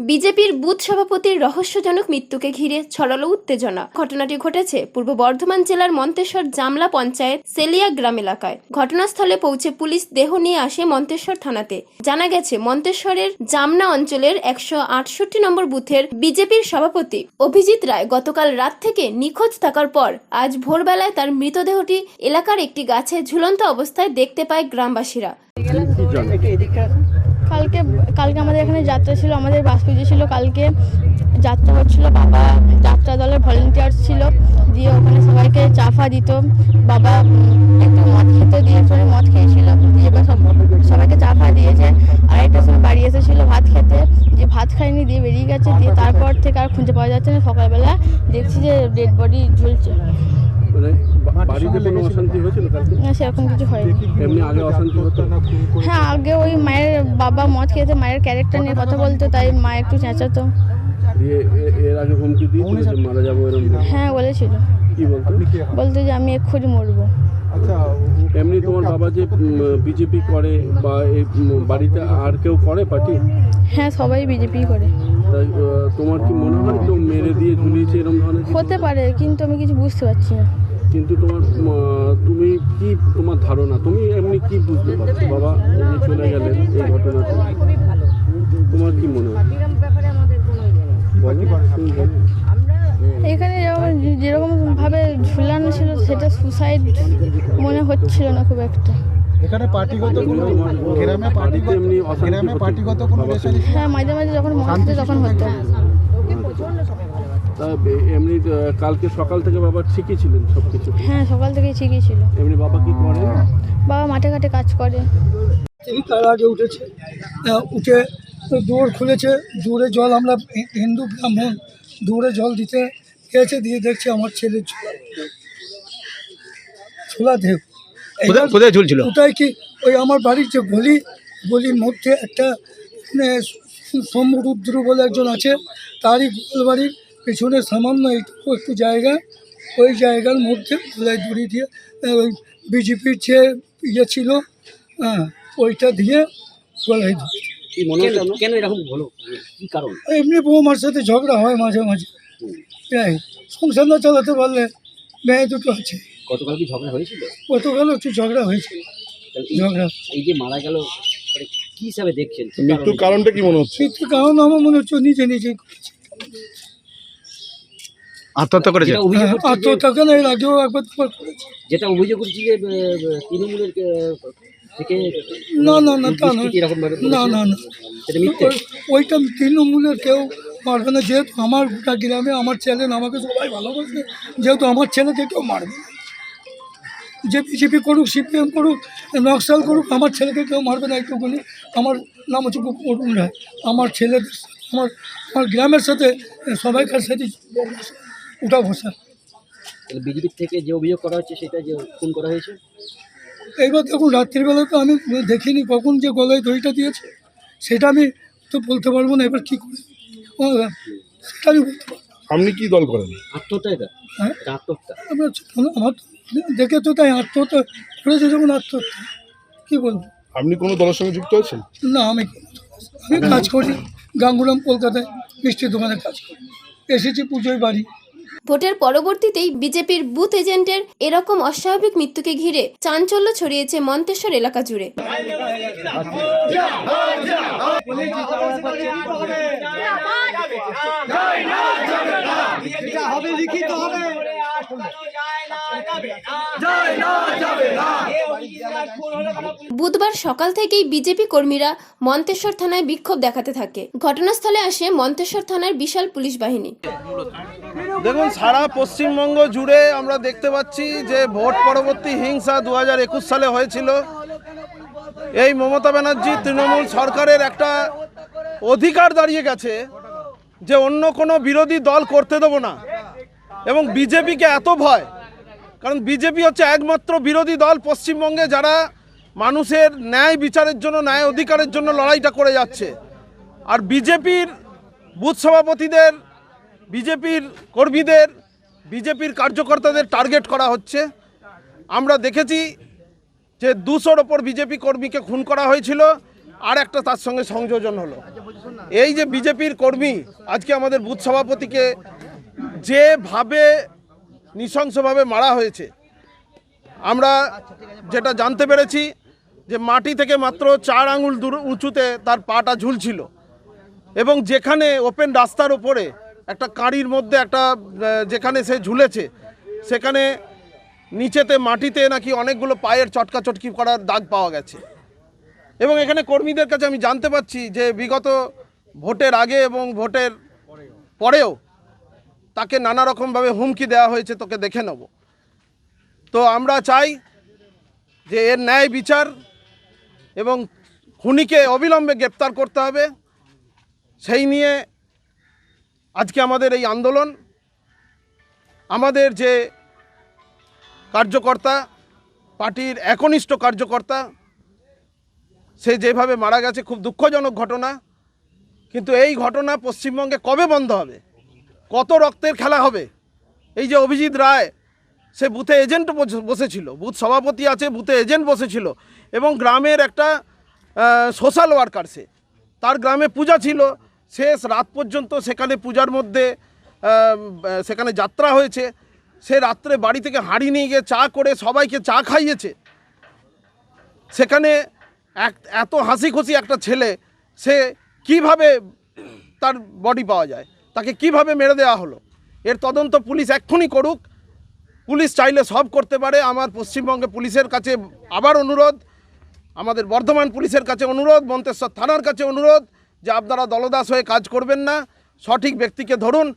বিজেপির বুথ সভাপতির রহস্যজনক মৃত্যুকে ঘিরে ছড়ালো উত্তেজনা। ঘটনাটি ঘটেছে পূর্ব বর্ধমান জেলার মন্তেশ্বর জামলা পঞ্চায়েত সেলিয়া গ্রাম এলাকায়। ঘটনাস্থলে পৌঁছে পুলিশ দেহ নিয়ে আসে মন্তেশ্বর থানাতে। জানা গেছে মন্তেশ্বরের জামনা অঞ্চলের একশো আটষট্টি নম্বর বুথের বিজেপির সভাপতি অভিজিৎ রায় গতকাল রাত থেকে নিখোঁজ থাকার পর আজ ভোরবেলায় তার মৃতদেহটি এলাকার একটি গাছে ঝুলন্ত অবস্থায় দেখতে পায় গ্রামবাসীরা। কালকে কালকে আমাদের এখানে যাত্রা ছিল, আমাদের বাস পুজো ছিল কালকে। যাত্রা হচ্ছিল বাবা, যাত্রা দলের ভলেন্টিয়ার ছিল, দিয়ে ওখানে সবাইকে চাফা দিত। বাবা একটু মদ খেতে দিয়েছিল মদ খেয়েছিল, দিয়ে এবার সব সবাইকে চাফা দিয়েছে। আড়াইটার সময় বাড়ি এসেছিল ভাত খেতে দিয়ে ভাত খায়নি দিয়ে বেরিয়ে গেছে, দিয়ে তারপর থেকে আর খুঁজে পাওয়া যাচ্ছে না সকালবেলা। দেখছি যে ডেড বডি ঝুলছে। বাড়িতে কোনো অশান্তি হয়েছিল কালকে? না সেরকম কিছু হয়নি। এমনি আগে অশান্তি হতো? হ্যাঁ আগে ওই মায়ের বাবা মদ খেতে মায়ের ক্যারেক্টার নিয়ে কথা বলতো তাই মা একটু চেঁচাতো। এর আগে হুমকি দিয়েছিল যে মারা যাব এরকম হ্যাঁ বলেছিল। কি বলতো? বলতো যে আমি এক্ষুনি মরবো। এমনি তোমার বাবা যে বিজেপি করে বা এই বাড়িতে আর কেউ করে পার্টি? হ্যাঁ সবাই বিজেপি করে। তোমার কি মনে হয় কেউ মেরে দিয়ে ঝুলিয়েছে এরকম ধরনের হতে পারে কিন্তু আমি কিছু বুঝতে পারছি না। কিন্তু তোমার তুমি কি তোমার ধারণা? তুমি এমনি কি বুঝতে পারছ? বাবা যে চলে গেলেন এই ঘটনাতে। তোমার কি মনে হয়? বলো। এখানে যেরকম যেরকম ভাবে ঝুলানো ছিল সেটা সুসাইড মনে হচ্ছিল না খুব একটা। এখানে পার্টিগত কোনো গ্রামে পার্টিগত গ্রামে পার্টিগত কোনো হ্যাঁ মাঝে মাঝে যখন মন হতো তখন হতো। তা এমনি কালকে সকাল থেকে বাবা ঠিকই ছিলেন সব কিছু হ্যাঁ সকাল থেকেই ঠিকই ছিল। এমনি বাবা কি করে? বাবা মাঠে ঘাটে কাজ করে। তিনি তার আগে উঠেছে। উঠে দৌড় খুলেছে। দূরে জল আমরা হিন্দু ব্রাহ্মণ দূরে জল দিতে গেছে দিয়ে দেখছি আমার ছেলে। ছোলা কোথায়- কোথায় ঝুলছিল? কোথায় কি? ওই আমার বাড়ির যে গলি গলির মধ্যে একটা মানে সমরুদ্র বলে একজন আছে। তারই গোল বাড়ির পেছনে সামান্য এইটুকু একটু জায়গা। ওই জায়গার মধ্যে গলায় দড়ি দিয়ে ওই বিজেপির যে ইয়ে ছিল হ্যাঁ ওইটা দিয়ে গলায় মনে হচ্ছে কেন এরকম হলো? কি কারণ? এমনি বৌমার সাথে ঝগড়া হয় মাঝে মাঝে। তাই সংসার না চালাতে পারলে মেয়ে দুটো আছে। গতকাল কি ঝগড়া হয়েছিল? গতকাল একটু ঝগড়া হয়েছে। ঝগড়া। এই যে মারা গেল মানে কি হিসাবে দেখছেন? মৃত্যুর কারণটা কি মনে হচ্ছে? কিন্তু কারণ আমার মনে হচ্ছে নিজে নিজে করেছে। আত্মহত্যা করেছে? যেটা অভিযোগ করছে যে- আত্মহত্যা কেন? এর আগেও একবার দুবার করেছে। যেটা অভিযোগ করছি যে আহ, তৃণমূলের আহ, থেকে না না না তা নয়। এরকম ভাবে না না না। সেটা মিথ্যে? ওই- ওইটা তৃণমূলের কেউ মারবে না। যেহেতু আমার গোটা গ্রামে আমার ছেলে আমাকে সবাই ভালোবাসে যেহেতু আমার ছেলেকে কেউ মারবে না। যে বিজেপি করুক সিপিএম করুক নকশাল করুক আমার ছেলেকে কেউ মারবে না একটুখানি আমার নাম হচ্ছে খুব অরুণ রায়। আমার সাথে, আমার আমার গ্রামের সাথে সবাইকার সাথে উঠা বসা তাহলে বিজেপির থেকে যে অভিযোগ করা হচ্ছে সেটা যে খুন করা হয়েছে? এইবার দেখুন রাত্রিবেলা তো আমি দেখিনি কখন যে গলায় দড়িটা দিয়েছে সেটা আমি তো বলতে পারব না এবার কী করে? সেটা আমি বলতে পারব আপনি কি দল করেন? আত্মহত্যা এটা? হ্যাঁ। আত্মহত্যা? আমরা আমার দেখে তো তাই আত্মহত্যা করেছে যখন আত্মহত্যা। কী বলব? আপনি কোনো দলের সঙ্গে যুক্ত আছেন? না আমি আমি কাজ করি গাঙ্গুরাম কলকাতায় মিষ্টির দোকানে কাজ করি। এসেছি পুজোয় বাড়ি। ভোটের পরবর্তীতেই বিজেপির বুথ এজেন্টের এরকম অস্বাভাবিক মৃত্যুকে ঘিরে চাঞ্চল্য ছড়িয়েছে মন্তেশ্বর এলাকা জুড়ে বুধবার সকাল থেকেই বিজেপি কর্মীরা মন্তেশ্বর থানায় বিক্ষোভ দেখাতে থাকে। ঘটনাস্থলে আসে মন্তেশ্বর থানার বিশাল পুলিশ বাহিনী। দেখুন সারা পশ্চিমবঙ্গ জুড়ে আমরা দেখতে পাচ্ছি যে ভোট পরবর্তী হিংসা দু হাজার একুশ সালে হয়েছিল। এই মমতা ব্যানার্জি তৃণমূল সরকারের একটা অধিকার দাঁড়িয়ে গেছে যে অন্য কোনো বিরোধী দল করতে দেবো না। এবং বিজেপিকে এত ভয় কারণ বিজেপি হচ্ছে একমাত্র বিরোধী দল পশ্চিমবঙ্গে যারা মানুষের ন্যায় বিচারের জন্য, ন্যায় অধিকারের জন্য লড়াইটা করে যাচ্ছে। আর বিজেপির বুথ সভাপতিদের, বিজেপির কর্মীদের, বিজেপির কার্যকর্তাদের টার্গেট করা হচ্ছে। আমরা দেখেছি যে দুশোর ওপর বিজেপি কর্মীকে খুন করা হয়েছিল, আর একটা তার সঙ্গে সংযোজন হলো। এই যে বিজেপির কর্মী, আজকে আমাদের বুথ সভাপতিকে যেভাবে নৃশংসভাবে মারা হয়েছে। আমরা যেটা জানতে পেরেছি যে মাটি থেকে মাত্র চার আঙুল দূর উঁচুতে তার পাটা ঝুলছিল এবং যেখানে ওপেন রাস্তার ওপরে একটা কাঁড়ির মধ্যে একটা যেখানে সে ঝুলেছে, সেখানে নিচেতে মাটিতে নাকি অনেকগুলো পায়ের চটকা চটকি করার দাগ পাওয়া গেছে। এবং এখানে কর্মীদের কাছে আমি জানতে পাচ্ছি যে বিগত ভোটের আগে এবং ভোটের পরেও তাকে নানা রকমভাবে হুমকি দেওয়া হয়েছে, তোকে দেখে নেব। তো আমরা চাই যে এর ন্যায় বিচার এবং খুনিকে অবিলম্বে গ্রেপ্তার করতে হবে। সেই নিয়ে আজকে আমাদের এই আন্দোলন, আমাদের যে কার্যকর্তা, পার্টির একনিষ্ঠ কার্যকর্তা, সে যেভাবে মারা গেছে, খুব দুঃখজনক ঘটনা। কিন্তু এই ঘটনা পশ্চিমবঙ্গে কবে বন্ধ হবে? কত রক্তের খেলা হবে? এই যে অভিজিৎ রায়, সে বুথে এজেন্ট বসে- বসেছিল, বুথ সভাপতি আছে, বুথে এজেন্ট বসেছিল এবং গ্রামের একটা সোশ্যাল ওয়ার্কার সে। তার গ্রামে পূজা ছিল, শেষ রাত পর্যন্ত সেখানে পূজার মধ্যে সেখানে যাত্রা হয়েছে। সে রাত্রে বাড়ি থেকে হাঁড়ি নিয়ে গিয়ে চা করে সবাইকে চা খাইয়েছে। সেখানে এক, এত হাসি খুশি একটা ছেলে, সে কীভাবে তার বডি পাওয়া যায়? তাকে কীভাবে মেরে দেওয়া হলো? এর তদন্ত পুলিশ এক্ষুনি করুক। পুলিশ চাইলে সব করতে পারে। আমার পশ্চিমবঙ্গে পুলিশের কাছে আবার অনুরোধ। আমাদের বর্ধমান পুলিশের কাছে অনুরোধ। মন্তেশ্বর থানার কাছে অনুরোধ যে আপনারা দলদাস হয়ে কাজ করবেন না। সঠিক ব্যক্তিকে ধরুন।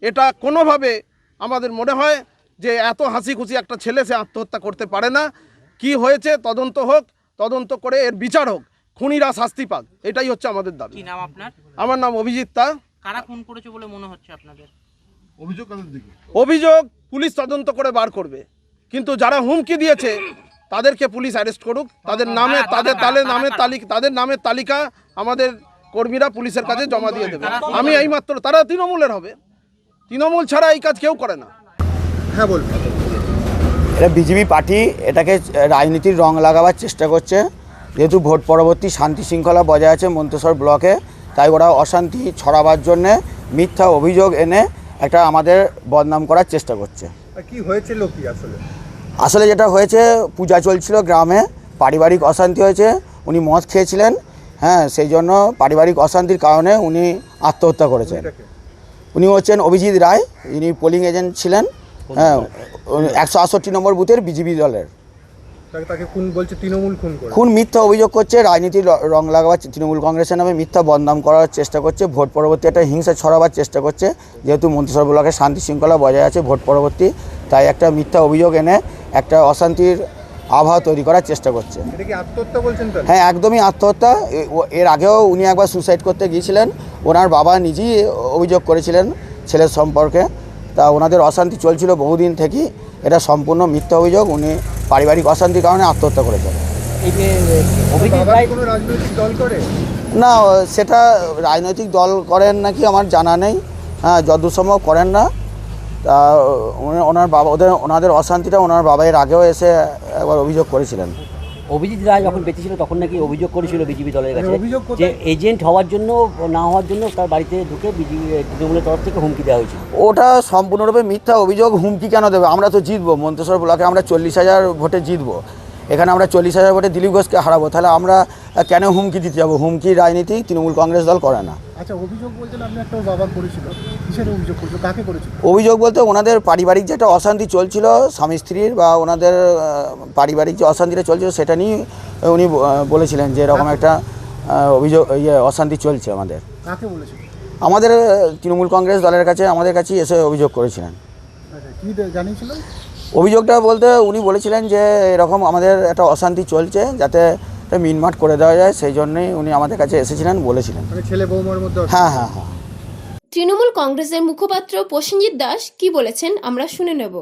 এটা কোনোভাবে আমাদের মনে হয় যে এত হাসি খুশি একটা ছেলে সে আত্মহত্যা করতে পারে না। কি হয়েছে? তদন্ত হোক। তদন্ত করে এর বিচার হোক। খুনিরা শাস্তি পাক। এটাই হচ্ছে আমাদের দাবি। নাম আপনার? আমার নাম অভিজিৎ তা। কারা খুন করেছে বলে মনে হচ্ছে আপনাদের? অভিযোগ পুলিশ তদন্ত করে বার করবে। কিন্তু যারা হুমকি দিয়েছে তাদেরকে পুলিশ অ্যারেস্ট করুক। তাদের নামে তাদের তাদের নামের তালিকা তাদের নামের তালিকা আমাদের কর্মীরা পুলিশের কাছে জমা দিয়ে দেবে। আমি এইমাত্র তারা তৃণমূলের হবে। তৃণমূল ছাড়া এই কাজ কেউ করে না। এটা বিজেপি পার্টি এটাকে রাজনীতির রং লাগাবার চেষ্টা করছে। যেহেতু ভোট পরবর্তী শান্তি শৃঙ্খলা বজায় আছে মন্তেশ্বর ব্লকে তাই ওরা অশান্তি ছড়াবার জন্যে মিথ্যা অভিযোগ এনে একটা আমাদের বদনাম করার চেষ্টা করছে। কি হয়েছিল কি আসলে? আসলে যেটা হয়েছে পূজা চলছিল গ্রামে পারিবারিক অশান্তি হয়েছে উনি মদ খেয়েছিলেন হ্যাঁ সেই জন্য পারিবারিক অশান্তির কারণে উনি আত্মহত্যা করেছেন। উনি হচ্ছেন অভিজিৎ রায় ইনি পোলিং এজেন্ট ছিলেন হ্যাঁ একশো আটষট্টি নম্বর বুথের বিজেপি দলের। তাকে খুন বলছে তৃণমূল খুন করে। খুন মিথ্যা অভিযোগ করছে রাজনীতির র- লাগাবার তৃণমূল কংগ্রেসের নামে মিথ্যা বদনাম করার চেষ্টা করছে ভোট পরবর্তী একটা হিংসা ছড়াবার চেষ্টা করছে যেহেতু মন্ত্রিসভা ব্লকে শান্তি শৃঙ্খলা বজায় আছে ভোট পরবর্তী তাই একটা মিথ্যা অভিযোগ এনে একটা অশান্তির আবহাওয়া তৈরি করার চেষ্টা করছে। আত্মহত্যা বলছেন হ্যাঁ একদমই আত্মহত্যা। এর আগেও উনি একবার সুসাইড করতে গিয়েছিলেন ওনার বাবা নিজেই অভিযোগ করেছিলেন ছেলের সম্পর্কে। তা ওনাদের অশান্তি চলছিল বহুদিন থেকেই এটা সম্পূর্ণ মিথ্যা অভিযোগ। উনি পারিবারিক অশান্তির কারণে আত্মহত্যা করেছেন। না সেটা রাজনৈতিক দল করেন নাকি আমার জানা নেই। হ্যাঁ যতদূর সম্ভব করেন না। তা ওনার বাবা ওদের ওনাদের অশান্তিটা ওনার বাবা এর আগেও এসে একবার অভিযোগ করেছিলেন। অভিজিৎ রায় যখন বেঁচে ছিল তখন নাকি অভিযোগ করেছিল বিজেপি দলের কাছে মানে অভিযোগ কোথায়? যে এজেন্ট হওয়ার জন্য না হওয়ার জন্য তার বাড়িতে ঢুকে বিজেপি তৃণমূলের তরফ থেকে হুমকি দেওয়া হয়েছিল। ওটা সম্পূর্ণরূপে মিথ্যা অভিযোগ হুমকি কেন দেবে? আমরা তো জিতবো মন্তেশ্বর ব্লকে আমরা চল্লিশ হাজার ভোটে জিতবো। এখানে আমরা চল্লিশ হাজার ভোটে দিলীপ ঘোষকে হারাবো। তাহলে আমরা কেন হুমকি দিতে যাব? হুমকি রাজনীতি তৃণমূল কংগ্রেস দল করে না। আচ্ছা অভিযোগ বলছেন আপনি একটা বাবা করেছিল। কিসের অভিযোগ করেছিল? কাকে করেছিল? অভিযোগ বলতে ওনাদের পারিবারিক যেটা অশান্তি চলছিল স্বামী স্ত্রীর বা ওনাদের পারিবারিক যে অশান্তিটা চলছিল সেটা নিয়ে উনি বলেছিলেন যে এরকম একটা অভিযোগ ইয়ে অশান্তি চলছে আমাদের। কাকে বলেছিল? আমাদের তৃণমূল কংগ্রেস দলের কাছে আমাদের কাছে এসে অভিযোগ করেছিলেন। আচ্ছা কি জানিয়েছিলেন অভিযোগটা বলতে উনি বলেছিলেন যে এরকম আমাদের একটা অশান্তি চলছে যাতে মিনমাট করে দেওয়া যায় সেই জন্যই উনি আমাদের কাছে এসেছিলেন বলেছিলেন। মানে ছেলে বৌমার মধ্যে হ্যাঁ হ্যাঁ হ্যাঁ। তৃণমূল কংগ্রেসের মুখপাত্র প্রসেনজিৎ দাস কি বলেছেন আমরা শুনে নেব।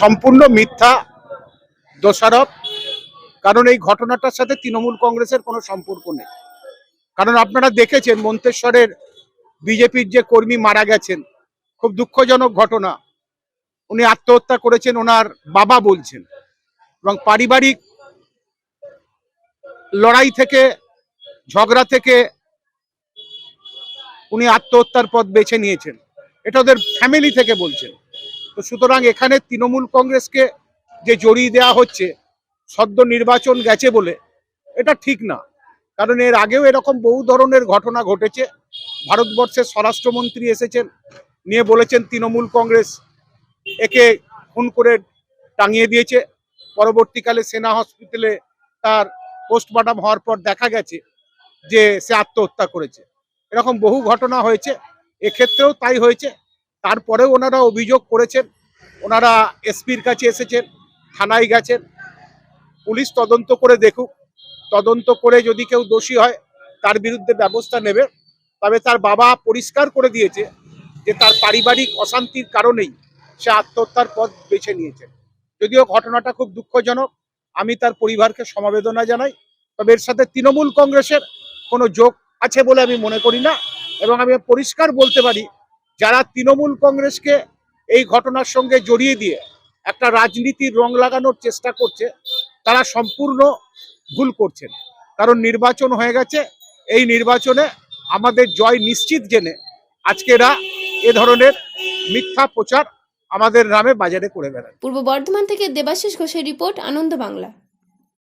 সম্পূর্ণ মিথ্যা দোষারোপ কারণ এই ঘটনাটার সাথে তৃণমূল কংগ্রেসের কোনো সম্পর্ক নেই। কারণ আপনারা দেখেছেন মন্তেশ্বরের বিজেপির যে কর্মী মারা গেছেন খুব দুঃখজনক ঘটনা। উনি আত্মহত্যা করেছেন, ওনার বাবা বলছেন। এবং পারিবারিক লড়াই থেকে, ঝগড়া থেকে উনি আত্মহত্যার পথ বেছে নিয়েছেন। এটা ওদের ফ্যামিলি থেকে বলছেন। তো সুতরাং এখানে তৃণমূল কংগ্রেসকে যে জড়িয়ে দেওয়া হচ্ছে, সদ্য নির্বাচন গেছে বলে, এটা ঠিক না। কারণ এর আগেও এরকম বহু ধরনের ঘটনা ঘটেছে। ভারতবর্ষের স্বরাষ্ট্রমন্ত্রী এসেছেন, নিয়ে বলেছেন তৃণমূল কংগ্রেস একে খুন করে টাঙিয়ে দিয়েছে। পরবর্তীকালে সেনা হসপিটালে তার পোস্টমর্টম হওয়ার পর দেখা গেছে যে সে আত্মহত্যা করেছে। এরকম বহু ঘটনা হয়েছে। এক্ষেত্রেও তাই হয়েছে। তারপরেও ওনারা অভিযোগ করেছেন। ওনারা এসপির কাছে এসেছেন, থানায় গেছেন। পুলিশ তদন্ত করে দেখুক। তদন্ত করে যদি কেউ দোষী হয়, তার বিরুদ্ধে ব্যবস্থা নেবে। তবে তার বাবা পরিষ্কার করে দিয়েছে যে তার পারিবারিক অশান্তির কারণেই সে আত্মহত্যার পথ বেছে নিয়েছে যদিও ঘটনাটা খুব দুঃখজনক, আমি তার পরিবারকে সমবেদনা জানাই, তবে এর সাথে তৃণমূল কংগ্রেসের কোনো যোগ আছে বলে আমি মনে করি না, এবং আমি পরিষ্কার বলতে পারি, যারা তৃণমূল কংগ্রেসকে এই ঘটনার সঙ্গে জড়িয়ে দিয়ে একটা রাজনীতির রং লাগানোর চেষ্টা করছে, তারা সম্পূর্ণ ভুল করছেন। কারণ নির্বাচন হয়ে গেছে, এই নির্বাচনে আমাদের জয় নিশ্চিত জেনে আজকেরা এ ধরনের মিথ্যা প্রচার আমাদের নামে বাজারে করে বেড়ায়। পূর্ব বর্ধমান থেকে দেবাশিস ঘোষের রিপোর্ট আনন্দ বাংলা।